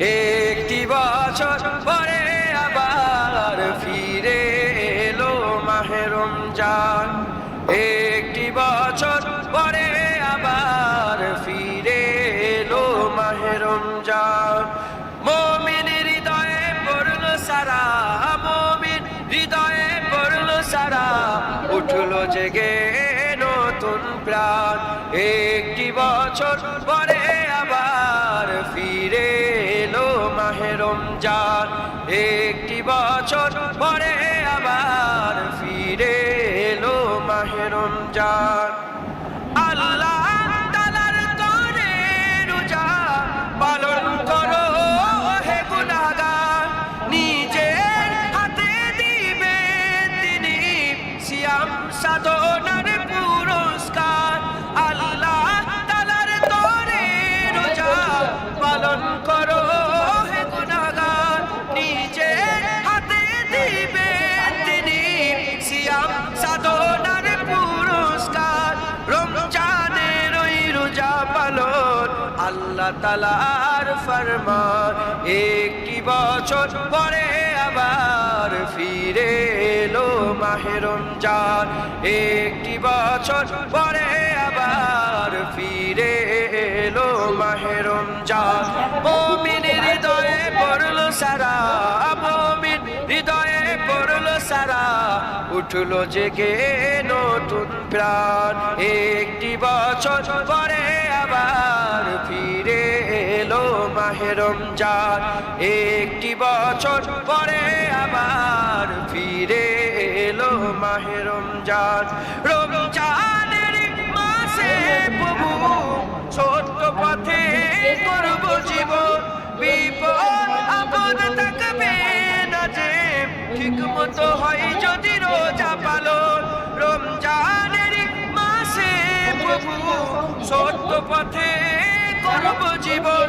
একটি বছর পরে আবার ফিরে এলো মাহেরম রমজান। একটি বছর পরে আবার ফিরে এলো মাহেরম রমজান। মমিন হৃদয়ে পড়ল সারা, মমিন হৃদয়ে পড়ল সারা। উঠল জেগে নতুন প্রাণ। একটি বছর পরে এলো মাহে রমজান একটি বছর পরে আবার ফিরে এলো মাহে রমজান। আল্লাহ আল্লাহ তালার ফরমান একটি বছর পরে আবার ফিরে এলো মাহে রমজান একটি বছর পরে আবার ফিরে এলো মাহে রমজান মমিনের হৃদয়ে পড়ল সারা, মমিন হৃদয়ে পড়ল সারা। উঠল জেগে নতুন প্রাণ। একটি বছর পরে মাহে রমজান একটি বছর পরে আবার ফিরে এলো মাহে রমজান। রমজানের মাসে প্রভু ছোট্ট পথে করব জীবন। বিপদ, আপদ থাকবে না যে, ঠিক মতো হয় যদি রোজা পালন। রমজানের মাসে প্রভু ছোট্ট পথে করব জীবন।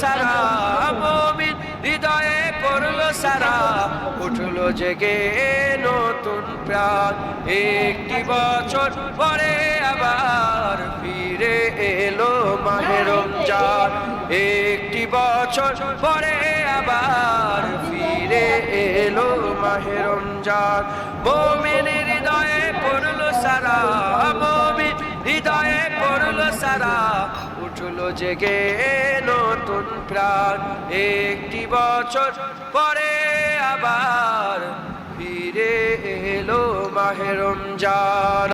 সারা মমিন হৃদয়ে পড়ল সারা। উঠল জেগে নতুন প্রাণ। একটি বছর পরে আবার ফিরে এলো মাহে রমজান। একটি বছর পরে আবার ফিরে এলো মাহে রমজান। মমিন হৃদয়ে পড়ল সারা মমিন হৃদয়ে পড়ল সারা উঠল জেগে নতুন প্রাণ। একটি বছর পরে আবার ফিরে এলো মাহেরম রমজান।